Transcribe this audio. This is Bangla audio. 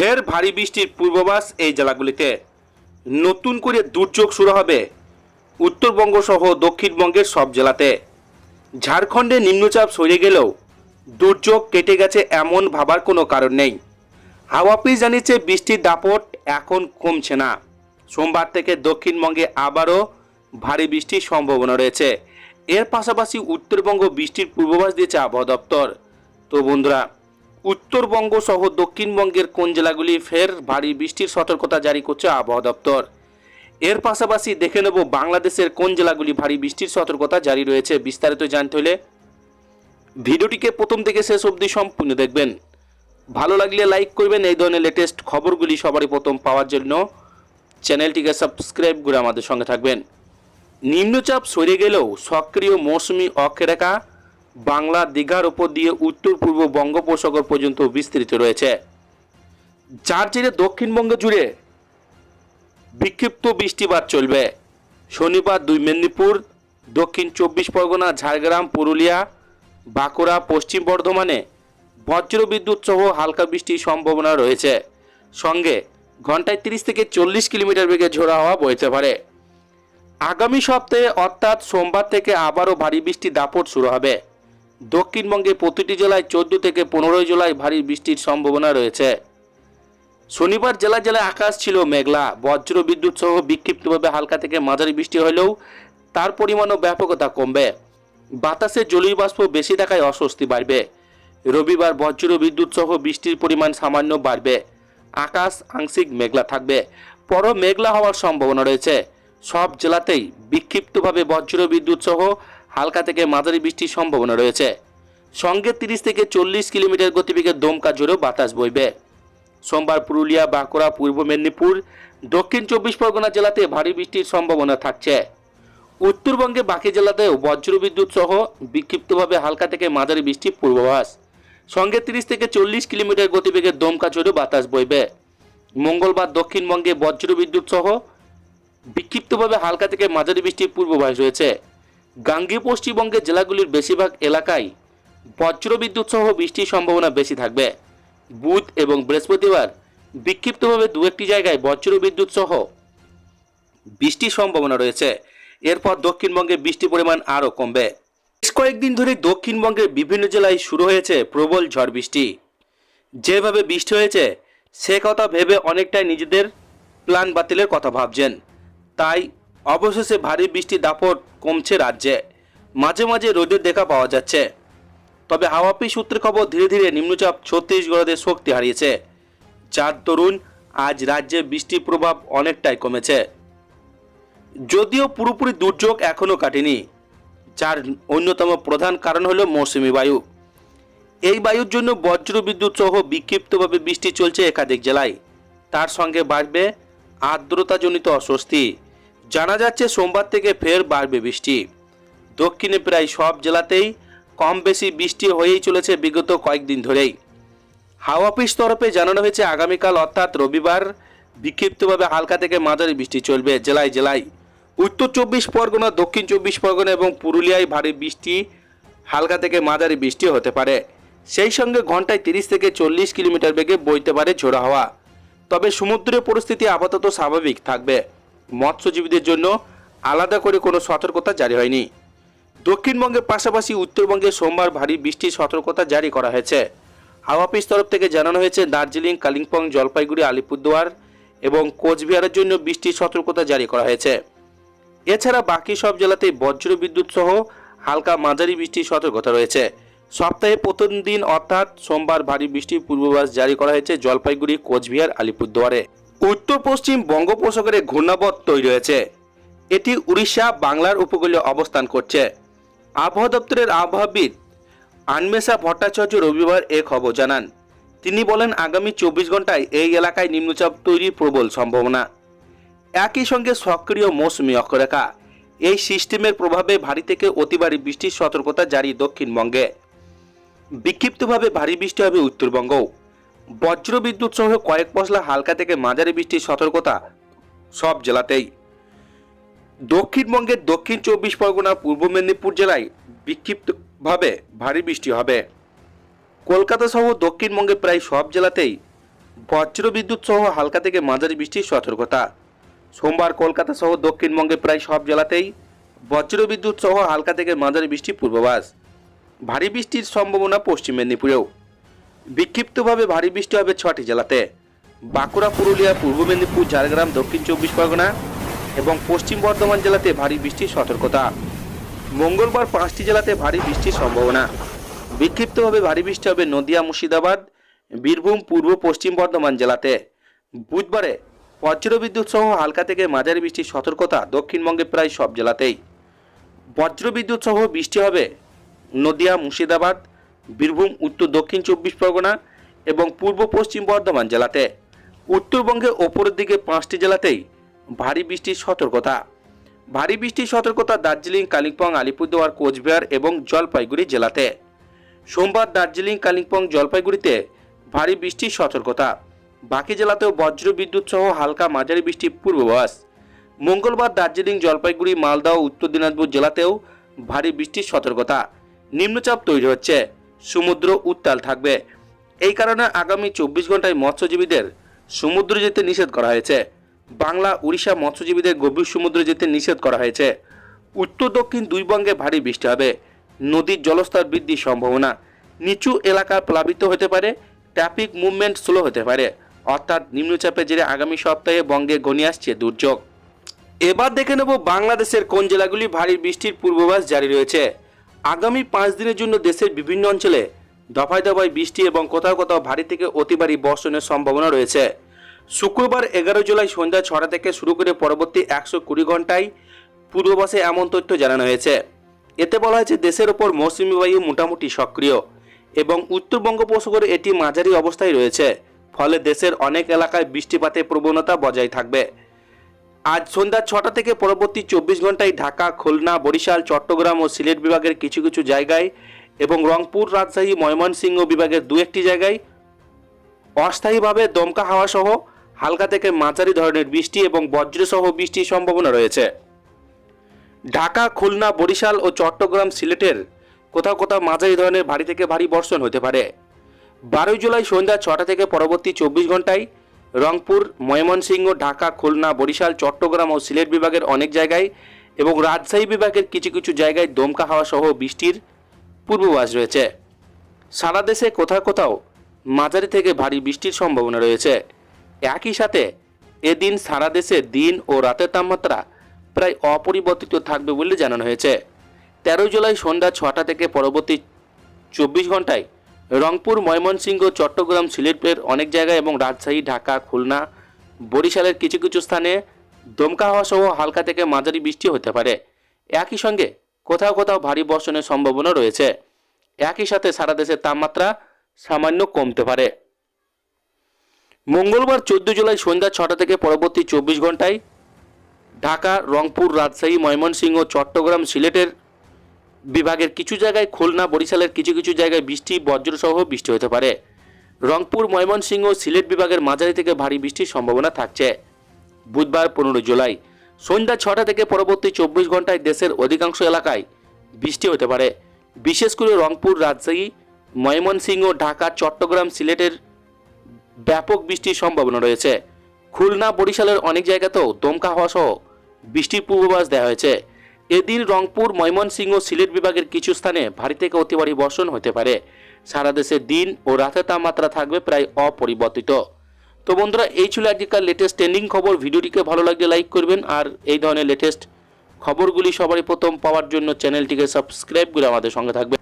ফের ভারী বৃষ্টির পূর্বাভাস এই জেলাগুলিতে। নতুন করে দুর্যোগ শুরু হবে উত্তরবঙ্গ সহ দক্ষিণবঙ্গের সব জেলাতে। ঝাড়খণ্ডে নিম্নচাপ সরে গেলেও দুর্যোগ কেটে গেছে এমন ভাবার কোনো কারণ নেই। হাওয়া অফিস জানিয়েছে বৃষ্টির দাপট এখন কমছে না। সোমবার থেকে দক্ষিণবঙ্গে আবারও ভারী বৃষ্টির সম্ভাবনা রয়েছে। এর পাশাপাশি উত্তরবঙ্গ বৃষ্টির পূর্বাভাস দিয়েছে আবহাওয়া দপ্তর। তো বন্ধুরা উত্তরবঙ্গ সহ দক্ষিণবঙ্গের কোন জেলাগুলি ফের ভারী বৃষ্টির সতর্কতা জারি করছে আবহাওয়া দপ্তর? এর পাশাপাশি দেখে নেব বাংলাদেশের কোন জেলাগুলি ভারী বৃষ্টির সতর্কতা জারি রয়েছে, বিস্তারিত জানতে হলে ভিডিওটিকে প্রথম থেকে শেষ অবধি সম্পূর্ণ দেখবেন। ভালো লাগলে লাইক করবেন, এই ধরনের লেটেস্ট খবরগুলি সবারই প্রথম পাওয়ার জন্য চ্যানেলটিকে সাবস্ক্রাইব করে আমাদের সঙ্গে থাকবেন। নিম্নচাপ সরে গেলেও সক্রিয় মৌসুমি অক্ষরেখা বাংলা দীঘার ওপর দিয়ে উত্তর পূর্ব বঙ্গোপসাগর পর্যন্ত বিস্তৃত রয়েছে। যার জেরে দক্ষিণবঙ্গ জুড়ে বিক্ষিপ্ত বৃষ্টিপাত চলবে। শনিবার দুই মেদিনীপুর, দক্ষিণ চব্বিশ পরগনা, ঝাড়গ্রাম, পুরুলিয়া, বাঁকুড়া, পশ্চিম বর্ধমানে বজ্রবিদ্যুৎ সহ হালকা বৃষ্টির সম্ভাবনা রয়েছে। সঙ্গে ঘন্টায় তিরিশ থেকে চল্লিশ কিলোমিটার বেগে ঝোড়া হাওয়া বইতে পারে। আগামী সপ্তাহে অর্থাৎ সোমবার থেকে আবারও ভারী বৃষ্টির দাপট শুরু হবে। দক্ষিণবঙ্গে প্রতিটি জেলায় চোদ্দ থেকে পনেরোই জুলাই ভারী বৃষ্টির সম্ভাবনা রয়েছে। শনিবার জেলা জেলায় আকাশ ছিল মেঘলা, বজ্র বিদ্যুৎ সহ বিক্ষিপ্তভাবে হালকা থেকে মাঝারি বৃষ্টি হলেও তার পরিমাণও ব্যাপকতা কমবে। বাতাসে জলীয় বাষ্প বেশি থাকায় অস্বস্তি বাড়বে। রবিবার বজ্র বিদ্যুৎ সহ বৃষ্টির পরিমাণ সামান্য বাড়বে। আকাশ আংশিক মেঘলা থাকবে। পর মেঘলা হওয়ার সম্ভাবনা রয়েছে। সব জেলাতেই বিক্ষিপ্তভাবে বজ্র বিদ্যুৎ সহ হালকা থেকে মাঝারি বৃষ্টির সম্ভাবনা রয়েছে। সঙ্গে তিরিশ থেকে চল্লিশ কিলোমিটার গতিবেগে দমকা জোরেও বাতাস বইবে। সোমবার পুরুলিয়া, বাঁকুড়া, পূর্ব মেদিনীপুর, দক্ষিণ চব্বিশ পরগনা জেলাতে ভারী বৃষ্টির সম্ভাবনা থাকছে। উত্তরবঙ্গে বাকি জেলাতেও বজ্রবিদ্যুৎ সহ বিক্ষিপ্তভাবে হালকা থেকে মাঝারি বৃষ্টির পূর্বাভাস। সঙ্গে তিরিশ থেকে চল্লিশ কিলোমিটার গতিবেগে দমকা জোরে বাতাস বইবে। মঙ্গলবার দক্ষিণবঙ্গে বজ্রবিদ্যুৎ সহ বিক্ষিপ্তভাবে হালকা থেকে মাঝারি বৃষ্টির পূর্বাভাস রয়েছে। গাঙ্গীয় পশ্চিমবঙ্গের জেলাগুলির বেশিরভাগ এলাকায় বজ্রবিদ্যুৎ সহ বৃষ্টির সম্ভাবনা বেশি থাকবে। বুধ এবং বৃহস্পতিবার বিক্ষিপ্তভাবে দু একটি জায়গায় বজ্র বিদ্যুৎ সহ বৃষ্টির সম্ভাবনা রয়েছে। এরপর দক্ষিণবঙ্গে বৃষ্টির পরিমাণ আরও কমবে। বেশ কয়েকদিন ধরে দক্ষিণবঙ্গের বিভিন্ন জেলায় শুরু হয়েছে প্রবল ঝড় বৃষ্টি। যেভাবে বৃষ্টি হয়েছে, সে কথা ভেবে অনেকটাই নিজেদের প্ল্যান বাতিলের কথা ভাবছেন। তাই অবশেষে ভারী বৃষ্টির দাপট কমছে রাজ্যে। মাঝে মাঝে রোদের দেখা পাওয়া যাচ্ছে। তবে হাওয়াপি সূত্রে খবর, ধীরে ধীরে নিম্নচাপ ছত্তিশগড়ে শক্তি হারিয়েছে। যার দরুন আজ রাজ্যে বৃষ্টির প্রভাব অনেকটাই কমেছে। যদিও পুরোপুরি দুর্যোগ এখনও কাটেনি, যার অন্যতম প্রধান কারণ হলো মৌসুমি বায়ু। এই বায়ুর জন্য বজ্র বিদ্যুৎ সহ বিক্ষিপ্তভাবে বৃষ্টি চলছে একাধিক জেলায়। তার সঙ্গে বাড়বে আর্দ্রতাজনিত অস্বস্তি। জানা যাচ্ছে সোমবার থেকে ফের বাড়বে বৃষ্টি। দক্ষিণে প্রায় সব জেলাতেই কম বেশি বৃষ্টি হয়েই চলেছে বিগত কয়েকদিন ধরেই। হাওয়া অফিস তরফে জানানো হয়েছে, আগামীকাল অর্থাৎ রবিবার বিক্ষিপ্তভাবে হালকা থেকে মাঝারি বৃষ্টি চলবে জেলায় জেলায়। উত্তর চব্বিশ পরগনা, দক্ষিণ চব্বিশ পরগনা এবং পুরুলিয়ায় ভারী বৃষ্টি, হালকা থেকে মাঝারি বৃষ্টি হতে পারে। সেই সঙ্গে ঘন্টায় তিরিশ থেকে চল্লিশ কিলোমিটার বেগে বইতে পারে ঝোড়ো হাওয়া। তবে সমুদ্রের পরিস্থিতি আপাতত স্বাভাবিক থাকবে। মৎস্যজীবীদের জন্য আলাদা করে কোনো সতর্কতা জারি হয়নি। দক্ষিণবঙ্গের পাশাপাশি উত্তরবঙ্গে সোমবার ভারী বৃষ্টির সতর্কতা জারি করা হয়েছে। হাওয়া তরফ থেকে জানানো হয়েছে, দার্জিলিং, কালিম্পং, জলপাইগুড়ি, আলিপুরদুয়ার এবং কোচবিহারের জন্য বৃষ্টির সতর্কতা জারি করা হয়েছে। এছাড়া বাকি সব জেলাতেই বজ্র বিদ্যুৎ সহ হালকা মাঝারি বৃষ্টির সতর্কতা রয়েছে। সপ্তাহে প্রথম দিন অর্থাৎ সোমবার ভারী বৃষ্টির পূর্বাভাস জারি করা হয়েছে জলপাইগুড়ি, কোচবিহার, আলিপুরদুয়ারে। উত্তর পশ্চিম বঙ্গোপসাগরে ঘূর্ণাবর্ত তৈরি হয়েছে। এটি উড়িষ্যা, বাংলার উপকূলে অবস্থান করছে। আবহাওয়া দপ্তরের আবহাওয়াবিদ আনমেশা ভট্টাচার্য রবিবার এ খবর জানান। তিনি বলেন, আগামী চব্বিশ ঘন্টায় এই এলাকায় নিম্নচাপ তৈরির প্রবল সম্ভাবনা। একই সঙ্গে সক্রিয় মৌসুমি অক্ষরেখা। এই সিস্টেমের প্রভাবে ভারী থেকে অতি ভারী বৃষ্টির সতর্কতা জারি দক্ষিণবঙ্গে। বিক্ষিপ্তভাবে ভারী বৃষ্টি হবে উত্তরবঙ্গও। বজ্র বিদ্যুৎ সহ কয়েক পশলা হালকা থেকে মাঝারি বৃষ্টির সতর্কতা সব জেলাতেই। দক্ষিণবঙ্গের দক্ষিণ চব্বিশ পরগনা, পূর্ব মেদিনীপুর জেলায় বিক্ষিপ্তভাবে ভারী বৃষ্টি হবে। কলকাতা সহ দক্ষিণবঙ্গের প্রায় সব জেলাতেই বজ্র বিদ্যুৎ সহ হালকা থেকে মাঝারি বৃষ্টির সতর্কতা। সোমবার কলকাতা সহ দক্ষিণবঙ্গে প্রায় সব জেলাতেই বজ্র বিদ্যুৎ সহ হালকা থেকে মাঝারি বৃষ্টির পূর্বাভাস। ভারী বৃষ্টির সম্ভাবনা পশ্চিম মেদিনীপুরেও। বিক্ষিপ্তভাবে ভারী বৃষ্টি হবে ছটি জেলাতে। বাঁকুড়া, পুরুলিয়া, পূর্ব মেদিনীপুর, ঝাড়গ্রাম, দক্ষিণ চব্বিশ পরগনা এবং পশ্চিম বর্ধমান জেলাতে ভারী বৃষ্টির সতর্কতা। মঙ্গলবার পাঁচটি জেলাতে ভারী বৃষ্টির সম্ভাবনা। বিক্ষিপ্তভাবে ভারী বৃষ্টি হবে নদিয়া, মুর্শিদাবাদ, বীরভূম, পূর্ব, পশ্চিম বর্ধমান জেলাতে। বুধবারে বজ্রবিদ্যুৎ সহ হালকা থেকে মাঝারি বৃষ্টির সতর্কতা দক্ষিণবঙ্গে প্রায় সব জেলাতেই। বজ্রবিদ্যুৎ সহ বৃষ্টি হবে নদিয়া, মুর্শিদাবাদ বীরভূম, উত্তর, দক্ষিণ চব্বিশ পরগনা এবং পূর্ব পশ্চিম বর্ধমান জেলাতে। উত্তরবঙ্গে ওপরের দিকে পাঁচটি জেলাতেই ভারী বৃষ্টির সতর্কতা। ভারী বৃষ্টির সতর্কতা দার্জিলিং, কালিম্পং, আলিপুরদুয়ার, কোচবিহার এবং জলপাইগুড়ি জেলাতে। সোমবার দার্জিলিং, কালিম্পং, জলপাইগুড়িতে ভারী বৃষ্টির সতর্কতা। বাকি জেলাতেও বজ্র বিদ্যুৎ সহ হালকা মাঝারি বৃষ্টির পূর্বাভাস। মঙ্গলবার দার্জিলিং, জলপাইগুড়ি মালদহ উত্তর দিনাজপুর জেলাতেও ভারী বৃষ্টির সতর্কতা। নিম্নচাপ তৈরি হচ্ছে। সমুদ্র উত্তাল থাকবে। এই কারণে আগামী চব্বিশ ঘন্টায় মৎস্যজীবীদের সমুদ্রে যেতে নিষেধ করা হয়েছে। বাংলা, উড়িষ্যা মৎস্যজীবীদের গভীর সমুদ্রে যেতে নিষেধ করা হয়েছে। উত্তর, দক্ষিণ দুই বঙ্গে ভারী বৃষ্টি হবে। নদীর জলস্তর বৃদ্ধির সম্ভাবনা। নিচু এলাকা প্লাবিত হতে পারে। ট্রাফিক মুভমেন্ট স্লো হতে পারে। অর্থাৎ নিম্নচাপের জেরে আগামী সপ্তাহে বঙ্গে ঘনিয়ে আসছে দুর্যোগ। এবার দেখে নেব বাংলাদেশের কোন জেলাগুলি ভারী বৃষ্টির পূর্বাভাস জারি রয়েছে। আগামী পাঁচ দিনের জন্য দেশের বিভিন্ন অঞ্চলে দফায় দফায় বৃষ্টি এবং কোথাও কোথাও ভারী থেকে অতি ভারী বর্ষণের সম্ভাবনা রয়েছে। শুক্রবার এগারো জুলাই সন্ধ্যা ছটা থেকে শুরু করে পরবর্তী একশো কুড়ি ঘন্টায় পূর্ববাসে এমন তথ্য জানানো হয়েছে। এতে বলা হয়েছে, দেশের ওপর মৌসুমী বায়ু মোটামুটি সক্রিয় এবং উত্তর বঙ্গোপসাগরে এটি মাঝারি অবস্থায় রয়েছে। ফলে দেশের অনেক এলাকায় বৃষ্টিপাতের প্রবণতা বজায় থাকবে। আজ সন্ধ্যা ছটা থেকে পরবর্তী চব্বিশ ঘন্টায় ঢাকা, খুলনা, বরিশাল, চট্টগ্রাম ও সিলেট বিভাগের কিছু কিছু জায়গায় এবং রংপুর, রাজশাহী, ময়মনসিংহ বিভাগের দু একটি জায়গায় অস্থায়ীভাবে দমকা হাওয়া সহ হালকা থেকে মাঝারি ধরনের বৃষ্টি এবং বজ্রসহ বৃষ্টির সম্ভাবনা রয়েছে। ঢাকা, খুলনা, বরিশাল ও চট্টগ্রাম সিলেটের কোথাও কোথাও মাঝারি ধরনের ভারী থেকে ভারী বর্ষণ হতে পারে। বারোই জুলাই সন্ধ্যা ছটা থেকে পরবর্তী চব্বিশ ঘন্টায় রংপুর, ময়মনসিংহ, ঢাকা, খুলনা, বরিশাল, চট্টগ্রাম ও সিলেট বিভাগের অনেক জায়গায় এবং রাজশাহী বিভাগের কিছু কিছু জায়গায় দমকা হাওয়া সহ বৃষ্টির পূর্বাভাস রয়েছে। সারা দেশে কোথাও কোথাও মাঝারি থেকে ভারী বৃষ্টির সম্ভাবনা রয়েছে। একই সাথে এদিন সারা দেশে দিন ও রাতের তাপমাত্রা প্রায় অপরিবর্তিত থাকবে বলে জানানো হয়েছে। তেরোই জুলাই সন্ধ্যা ছটা থেকে পরবর্তী চব্বিশ ঘন্টায় রংপুর, ময়মনসিংহ, চট্টগ্রাম, সিলেটের অনেক জায়গায় এবং রাজশাহী, ঢাকা, খুলনা, বরিশালের কিছু কিছু স্থানে দমকা হওয়া সহ হালকা থেকে মাঝারি বৃষ্টি হতে পারে। একই সঙ্গে কোথাও কোথাও ভারী বর্ষণের সম্ভাবনা রয়েছে। একই সাথে সারা দেশের তাপমাত্রা সামান্য কমতে পারে। মঙ্গলবার চোদ্দ জুলাই সন্ধ্যা ছটা থেকে পরবর্তী চব্বিশ ঘন্টায় ঢাকা, রংপুর, রাজশাহী, ময়মনসিংহ, চট্টগ্রাম, সিলেটের বিভাগের কিছু জায়গায় খুলনা, বরিশালের কিছু কিছু জায়গায় বৃষ্টি, বজ্রসহ বৃষ্টি হতে পারে। রংপুর, ময়মনসিংহ সিলেট বিভাগের মাঝারি থেকে ভারী বৃষ্টির সম্ভাবনা থাকছে। বুধবার পনেরো জুলাই। সন্ধ্যা ছটা থেকে পরবর্তী চব্বিশ ঘন্টায় দেশের অধিকাংশ এলাকায় বৃষ্টি হতে পারে। বিশেষ করে রংপুর, রাজশাহী, ময়মনসিংহ, ঢাকা, চট্টগ্রাম, সিলেটের ব্যাপক বৃষ্টির সম্ভাবনা রয়েছে। খুলনা, বরিশালের অনেক জায়গাতেও দমকা হওয়া সহ বৃষ্টির পূর্বাভাস দেওয়া হয়েছে। এদিন রংপুর, ময়মনসিংহ সিলেট বিভাগের কিছু স্থানে ভারী থেকে অতি ভারী বর্ষণ হতে পারে। সারা দেশে দিন ও রাতের তাপমাত্রা থাকবে প্রায় অপরিবর্তিত। তো বন্ধুরা, এই ছিল আজকের লেটেস্ট ট্রেন্ডিং খবর। ভিডিওটিকে ভালো লাগলে লাইক করবেন আর এই ধরনের লেটেস্ট খবরগুলি সবারই প্রথম পাওয়ার জন্য চ্যানেলটিকে সাবস্ক্রাইব করে আমাদের সঙ্গে থাকবেন।